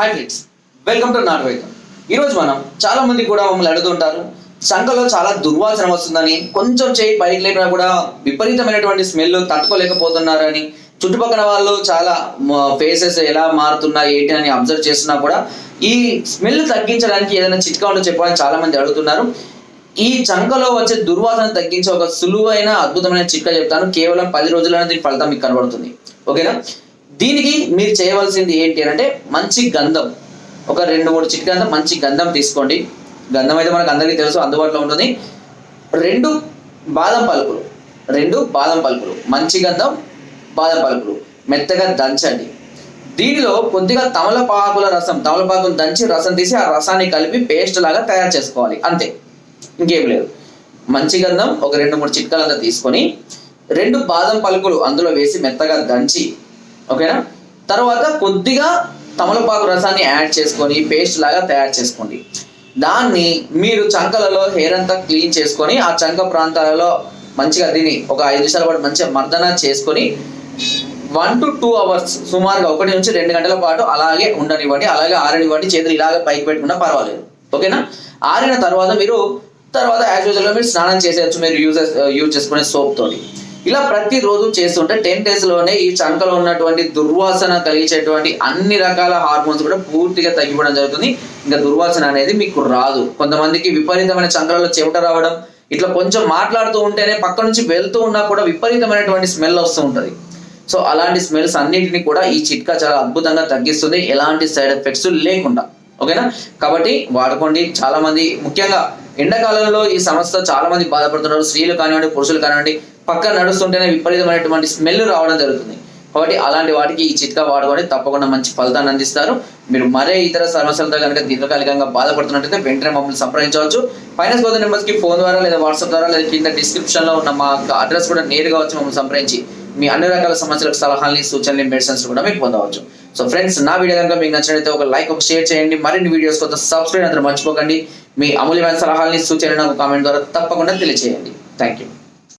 Hi friends welcome to నాట్ ఈరోజు మనం చాలా మంది కూడా మమ్మల్ని అడుగుతుంటారు శంఖలో చాలా దుర్వాసన వస్తుందని కొంచెం చేయి పైకి లేపినా కూడా విపరీతమైనటువంటి స్మెల్ తట్టుకోలేకపోతున్నారని చుట్టుపక్కల వాళ్ళు చాలా ఫేసెస్ ఎలా మారుతున్నాయి ఏంటి అని అబ్జర్వ్ చేస్తున్నా కూడా ఈ స్మెల్ తగ్గించడానికి ఏదైనా చిట్కా ఉంటే చెప్పాలని చాలా మంది అడుగుతున్నారు. ఈ చంకలో వచ్చే దుర్వాసన తగ్గించే ఒక సులువైన అద్భుతమైన చిట్కా చెప్తాను. కేవలం పది రోజుల్లోనే దీని ఫలితం మీకు కనబడుతుంది. ఓకేనా? దీనికి మీరు చేయవలసింది ఏంటి అని అంటే మంచి గంధం. ఒక రెండు మూడు చిట్కా మంచి గంధం తీసుకోండి. గంధం అయితే మనకు అందరికీ తెలుసు అందుబాటులో ఉంటుంది. రెండు బాదం పలుకులు. రెండు బాదం పలుకులు. మంచి గంధం బాదం పలుకులు. మెత్తగా దంచండి. దీనిలో కొద్దిగా తమలపాకుల రసం తమలపాకును దంచి రసం తీసి ఆ రసాన్ని కలిపి పేస్ట్ లాగా తయారు చేసుకోవాలి. అంతే. ఇంకేం లేదు. మంచి గంధం ఒక రెండు మూడు చిట్కాలంతా తీసుకొని రెండు బాదం పలుకులు అందులో వేసి మెత్తగా దంచి ఓకేనా? తర్వాత కొద్దిగా తమలపాకు రసాన్ని యాడ్ చేసుకొని పేస్ట్ లాగా తయారు చేసుకోండి. దాన్ని మీరు చంకలలో హెయిర్ అంతా క్లీన్ చేసుకొని ఆ చంక ప్రాంతాలలో మంచిగా దీన్ని ఒక ఐదు నిమిషాల పాటు మంచిగా మర్దన చేసుకొని వన్ టు టూ అవర్స్ సుమారుగా ఒకటి నుంచి రెండు గంటల పాటు అలాగే ఉండనివ్వండి. అలాగే ఆరనివ్వండి. చేతులు ఇలాగ పైకి పెట్టుకున్నా పర్వాలేదు. ఓకేనా? ఆరిన తర్వాత మీరు తర్వాత యాజ్ యూజువల్గా మీరు స్నానం చేసేయచ్చు. మీరు యూజ్ యూజ్ చేసుకునే సోప్ తోటి. ఇలా ప్రతిరోజు చేస్తుంటే టెన్ డేస్లోనే ఈ చంకలో ఉన్నటువంటి దుర్వాసన కలిగించేటువంటి అన్ని రకాల హార్మోన్స్ కూడా పూర్తిగా తగ్గిపోవడం జరుగుతుంది. ఇంకా దుర్వాసన అనేది మీకు రాదు. కొంతమందికి విపరీతమైన చంకలలో చెమట రావడం ఇట్లా కొంచెం మాట్లాడుతూ ఉంటేనే పక్క నుంచి వెళ్తూ ఉన్నా కూడా విపరీతమైనటువంటి స్మెల్ వస్తూ ఉంటుంది. సో అలాంటి స్మెల్స్ అన్నింటినీ కూడా ఈ చిట్కా చాలా అద్భుతంగా తగ్గిస్తుంది. ఎలాంటి సైడ్ ఎఫెక్ట్స్ లేకుండా. ఓకేనా? కాబట్టి వాడుకోండి. చాలా మంది ముఖ్యంగా ఎండాకాలంలో ఈ సమస్య చాలా మంది బాధపడుతున్నారు. స్త్రీలు కానివ్వండి పురుషులు కానివ్వండి పక్కన నడుస్తుంటేనే విపరీతమైనటువంటి స్మెల్ రావడం జరుగుతుంది. కాబట్టి అలాంటి వాటికి ఈ చిట్కా వాడుకొని తప్పకుండా మంచి ఫలితాన్ని అందిస్తారు. మీరు మరే ఇతర సమస్యలతో కనుక దీర్ఘకాలికంగా బాధపడుతున్నట్టయితే వెంటనే మమ్మల్ని సంప్రదించవచ్చు. ఫైనాన్స్ కోత నెంబర్స్కి ఫోన్ ద్వారా లేదా వాట్సాప్ ద్వారా లేదా కింద డిస్క్రిప్షన్లో ఉన్న మా అడ్రస్ కూడా నేరుగా వచ్చి మమ్మల్ని సంప్రదించి మీ అన్ని రకాల సమస్యలకు సలహాలని సూచనలు మెడిసిన్స్ కూడా మీకు పొందవచ్చు. సో ఫ్రెండ్స్ నా వీడియో కనుక మీకు నచ్చినట్లయితే ఒక లైక్ ఒక షేర్ చేయండి. మరిన్ని వీడియోస్ కోసం సబ్స్క్రైబ్ అందరూ మర్చిపోకండి. మీ అమూల్యమైన సలహాలని సూచనలు నాకు కామెంట్ ద్వారా తప్పకుండా తెలియజేయండి థ్యాంక్ యూ